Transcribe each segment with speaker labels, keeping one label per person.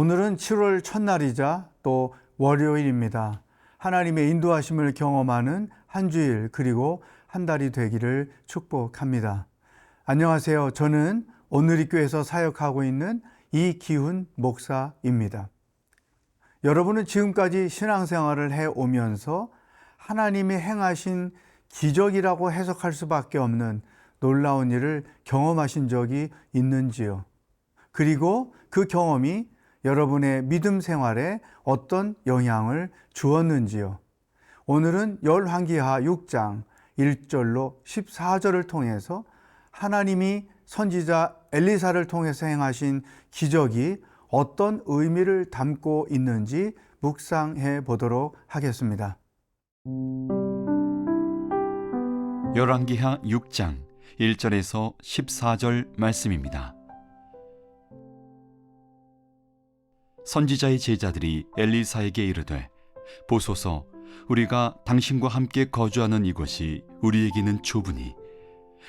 Speaker 1: 오늘은 7월 첫날이자 또 월요일입니다. 하나님의 인도하심을 경험하는 한 주일 그리고 한 달이 되기를 축복합니다. 안녕하세요. 저는 오늘이 교회에서 사역하고 있는 이기훈 목사입니다. 여러분은 지금까지 신앙생활을 해 오면서 하나님이 행하신 기적이라고 해석할 수밖에 없는 놀라운 일을 경험하신 적이 있는지요? 그리고 그 경험이 여러분의 믿음 생활에 어떤 영향을 주었는지요? 오늘은 열왕기하 6장 1절로 14절을 통해서 하나님이 선지자 엘리사를 통해서 행하신 기적이 어떤 의미를 담고 있는지 묵상해 보도록 하겠습니다.
Speaker 2: 열왕기하 6장 1절에서 14절 말씀입니다. 선지자의 제자들이 엘리사에게 이르되 보소서 우리가 당신과 함께 거주하는 이곳이 우리에게는 좁으니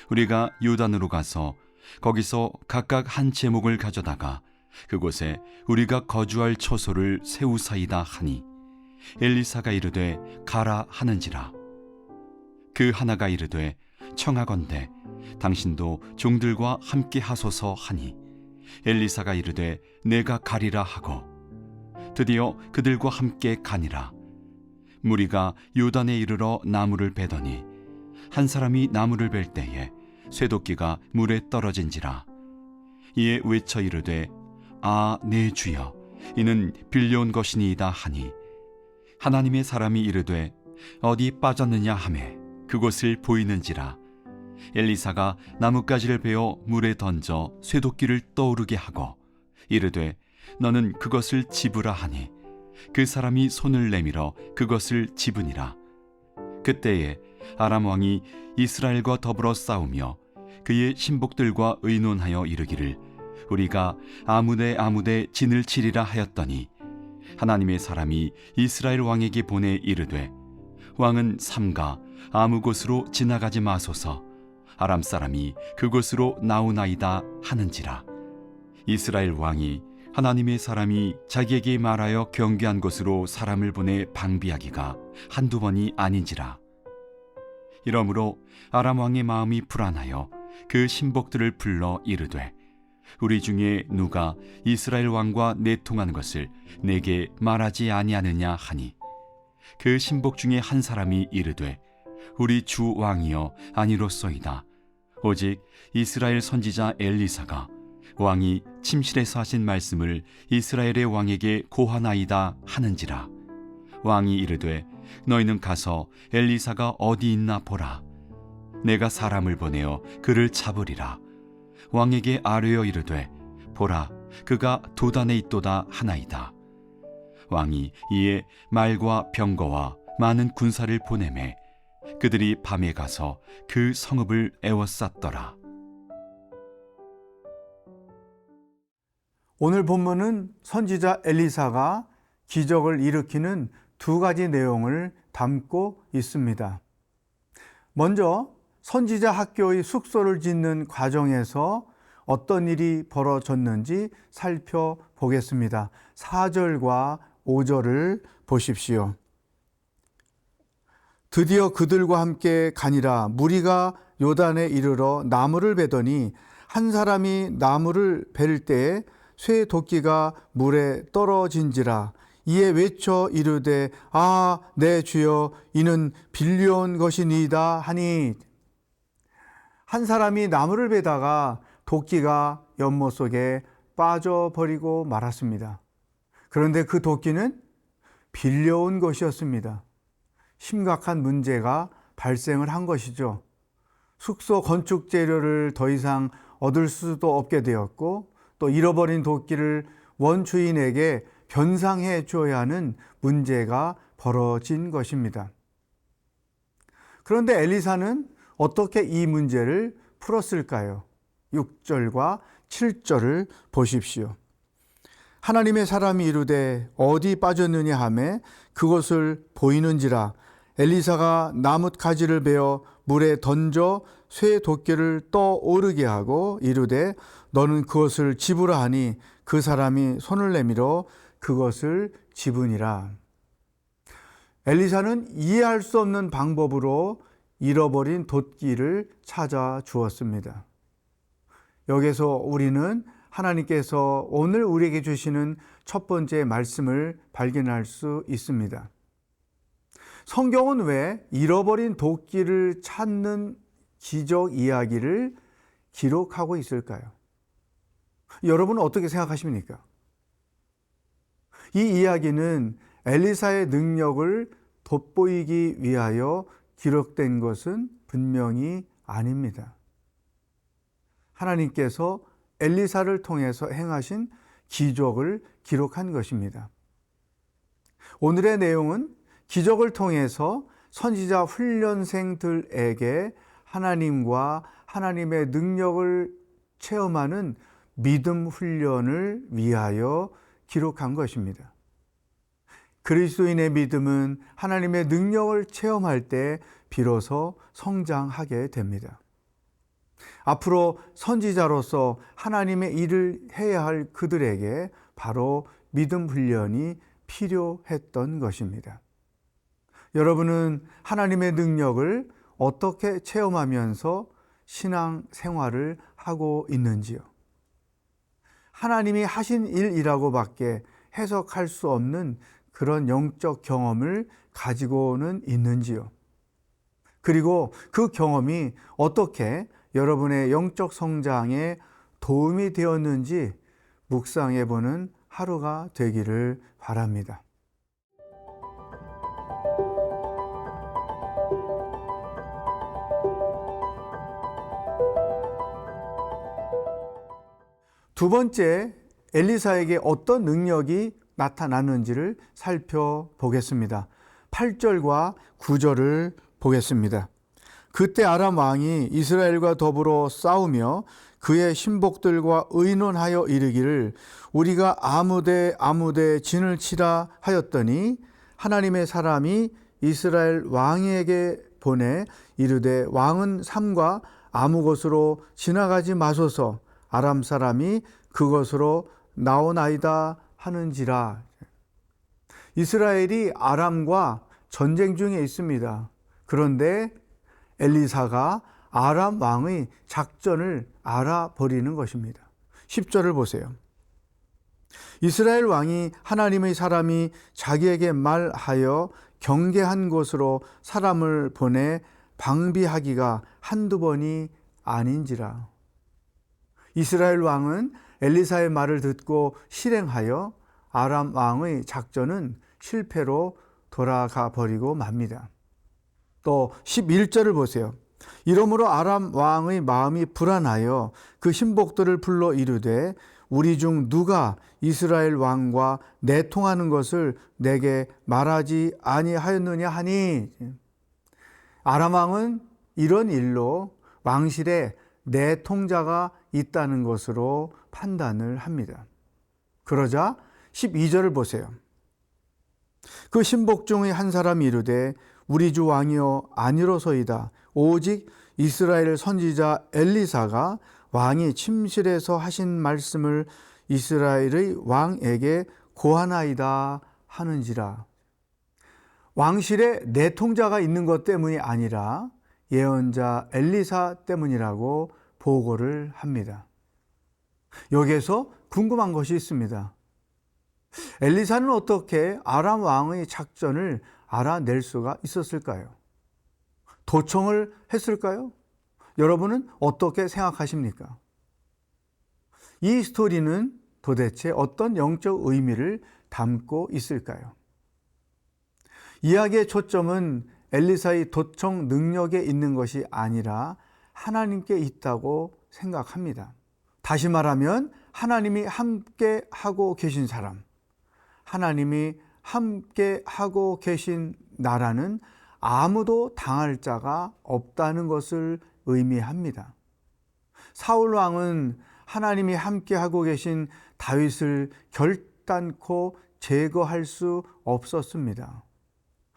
Speaker 2: 우리가 요단으로 가서 거기서 각각 한 제목을 가져다가 그곳에 우리가 거주할 처소를 세우사이다 하니 엘리사가 이르되 가라 하는지라. 그 하나가 이르되 청하건대 당신도 종들과 함께 하소서 하니 엘리사가 이르되 내가 가리라 하고 드디어 그들과 함께 가니라. 무리가 요단에 이르러 나무를 베더니 한 사람이 나무를 벨 때에 쇠도끼가 물에 떨어진지라. 이에 외쳐 이르되 아 내 주여 이는 빌려온 것이니이다 하니. 하나님의 사람이 이르되 어디 빠졌느냐 하매 그곳을 보이는지라. 엘리사가 나뭇가지를 베어 물에 던져 쇠도끼를 떠오르게 하고 이르되 너는 그것을 집으라 하니 그 사람이 손을 내밀어 그것을 집으니라. 그때에 아람 왕이 이스라엘과 더불어 싸우며 그의 신복들과 의논하여 이르기를 우리가 아무데 아무데 진을 치리라 하였더니 하나님의 사람이 이스라엘 왕에게 보내 이르되 왕은 삼가 아무 곳으로 지나가지 마소서. 아람 사람이 그곳으로 나오나이다 하는지라. 이스라엘 왕이 하나님의 사람이 자기에게 말하여 경계한 곳으로 사람을 보내 방비하기가 한두 번이 아닌지라. 이러므로 아람 왕의 마음이 불안하여 그 신복들을 불러 이르되 우리 중에 누가 이스라엘 왕과 내통한 것을 내게 말하지 아니하느냐 하니? 그 신복 중에 한 사람이 이르되 우리 주 왕이여 아니로소이다. 오직 이스라엘 선지자 엘리사가 왕이 침실에서 하신 말씀을 이스라엘의 왕에게 고하나이다 하는지라. 왕이 이르되 너희는 가서 엘리사가 어디 있나 보라. 내가 사람을 보내어 그를 잡으리라. 왕에게 아뢰어 이르되 보라 그가 도단에 있도다 하나이다. 왕이 이에 말과 병거와 많은 군사를 보내매 그들이 밤에 가서 그 성읍을 에워쌌더라
Speaker 1: 오늘 본문은 선지자 엘리사가 기적을 일으키는 두 가지 내용을 담고 있습니다. 먼저 선지자 학교의 숙소를 짓는 과정에서 어떤 일이 벌어졌는지 살펴보겠습니다. 4절과 5절을 보십시오. 드디어 그들과 함께 가니라 무리가 요단에 이르러 나무를 베더니 한 사람이 나무를 벨 때에 쇠 도끼가 물에 떨어진지라 이에 외쳐 이르되 아 내 주여 이는 빌려온 것이니이다 하니 한 사람이 나무를 베다가 도끼가 연못 속에 빠져버리고 말았습니다. 그런데 그 도끼는 빌려온 것이었습니다. 심각한 문제가 발생을 한 것이죠. 숙소 건축 재료를 더 이상 얻을 수도 없게 되었고 또 잃어버린 도끼를 원주인에게 변상해 줘야 하는 문제가 벌어진 것입니다. 그런데 엘리사는 어떻게 이 문제를 풀었을까요? 6절과 7절을 보십시오. 하나님의 사람이 이르되 어디 빠졌느냐 하매 그것을 보이는지라 엘리사가 나뭇 가지를 베어 물에 던져 쇠 도끼를 떠오르게 하고 이르되 너는 그것을 집으라 하니 그 사람이 손을 내밀어 그것을 집으니라. 엘리사는 이해할 수 없는 방법으로 잃어버린 돛기를 찾아 주었습니다. 여기서 우리는 하나님께서 오늘 우리에게 주시는 첫 번째 말씀을 발견할 수 있습니다. 성경은 왜 잃어버린 도끼를 찾는 기적 이야기를 기록하고 있을까요? 여러분은 어떻게 생각하십니까? 이 이야기는 엘리사의 능력을 돋보이기 위하여 기록된 것은 분명히 아닙니다. 하나님께서 엘리사를 통해서 행하신 기적을 기록한 것입니다. 오늘의 내용은 기적을 통해서 선지자 훈련생들에게 하나님과 하나님의 능력을 체험하는 믿음 훈련을 위하여 기록한 것입니다. 그리스도인의 믿음은 하나님의 능력을 체험할 때 비로소 성장하게 됩니다. 앞으로 선지자로서 하나님의 일을 해야 할 그들에게 바로 믿음 훈련이 필요했던 것입니다. 여러분은 하나님의 능력을 어떻게 체험하면서 신앙 생활을 하고 있는지요? 하나님이 하신 일이라고밖에 해석할 수 없는 그런 영적 경험을 가지고는 있는지요? 그리고 그 경험이 어떻게 여러분의 영적 성장에 도움이 되었는지 묵상해 보는 하루가 되기를 바랍니다. 두 번째, 엘리사에게 어떤 능력이 나타났는지를 살펴보겠습니다. 8절과 9절을 보겠습니다. 그때 아람 왕이 이스라엘과 더불어 싸우며 그의 신복들과 의논하여 이르기를 우리가 아무데 아무데 진을 치라 하였더니 하나님의 사람이 이스라엘 왕에게 보내 이르되 왕은 삼과 아무 곳으로 지나가지 마소서 아람 사람이 그것으로 나오나이다 하는지라 이스라엘이 아람과 전쟁 중에 있습니다. 그런데 엘리사가 아람 왕의 작전을 알아버리는 것입니다. 10절을 보세요. 이스라엘 왕이 하나님의 사람이 자기에게 말하여 경계한 곳으로 사람을 보내 방비하기가 한두 번이 아닌지라. 이스라엘 왕은 엘리사의 말을 듣고 실행하여 아람 왕의 작전은 실패로 돌아가 버리고 맙니다. 또 11절을 보세요. 이러므로 아람 왕의 마음이 불안하여 그 신복들을 불러 이르되 우리 중 누가 이스라엘 왕과 내통하는 것을 내게 말하지 아니하였느냐 하니 아람 왕은 이런 일로 왕실에 내통자가 있다는 것으로 판단을 합니다. 그러자 12절을 보세요. 그 신복 중의 한 사람이 이르되 우리 주 왕이여 아니로소이다. 오직 이스라엘 선지자 엘리사가 왕이 침실에서 하신 말씀을 이스라엘의 왕에게 고하나이다 하는지라. 왕실에 내통자가 있는 것 때문이 아니라 예언자 엘리사 때문이라고 보고를 합니다. 여기에서 궁금한 것이 있습니다. 엘리사는 어떻게 아람 왕의 작전을 알아낼 수가 있었을까요? 도청을 했을까요? 여러분은 어떻게 생각하십니까? 이 스토리는 도대체 어떤 영적 의미를 담고 있을까요? 이야기의 초점은 엘리사의 도청 능력에 있는 것이 아니라 하나님께 있다고 생각합니다. 다시 말하면 하나님이 함께 하고 계신 사람, 하나님이 함께 하고 계신 나라는 아무도 당할 자가 없다는 것을 의미합니다. 사울 왕은 하나님이 함께 하고 계신 다윗을 결단코 제거할 수 없었습니다.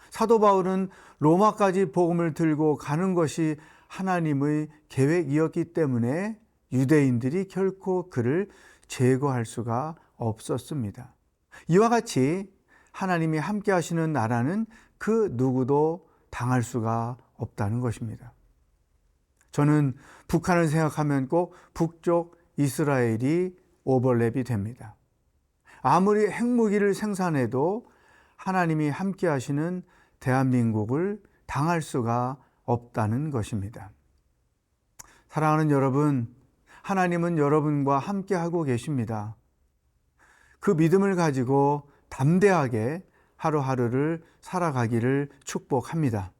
Speaker 1: 사도 바울은 로마까지 복음을 들고 가는 것이 하나님의 계획이었기 때문에 유대인들이 결코 그를 제거할 수가 없었습니다. 이와 같이 하나님이 함께 하시는 나라는 그 누구도 당할 수가 없다는 것입니다. 저는 북한을 생각하면 꼭 북쪽 이스라엘이 오버랩이 됩니다. 아무리 핵무기를 생산해도 하나님이 함께 하시는 대한민국을 당할 수가 없다는 것입니다. 사랑하는 여러분, 하나님은 여러분과 함께 하고 계십니다. 그 믿음을 가지고 담대하게 하루하루를 살아가기를 축복합니다.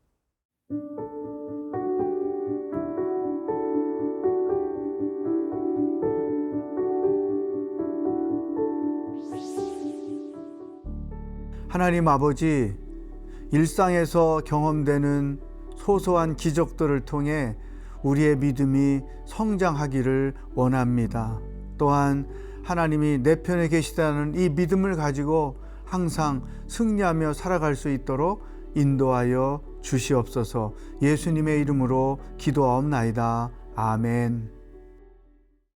Speaker 1: 하나님 아버지, 일상에서 경험되는 소소한 기적들을 통해 우리의 믿음이 성장하기를 원합니다. 또한 하나님이 내 편에 계시다는 이 믿음을 가지고 항상 승리하며 살아갈 수 있도록 인도하여 주시옵소서 예수님의 이름으로 기도하옵나이다. 아멘.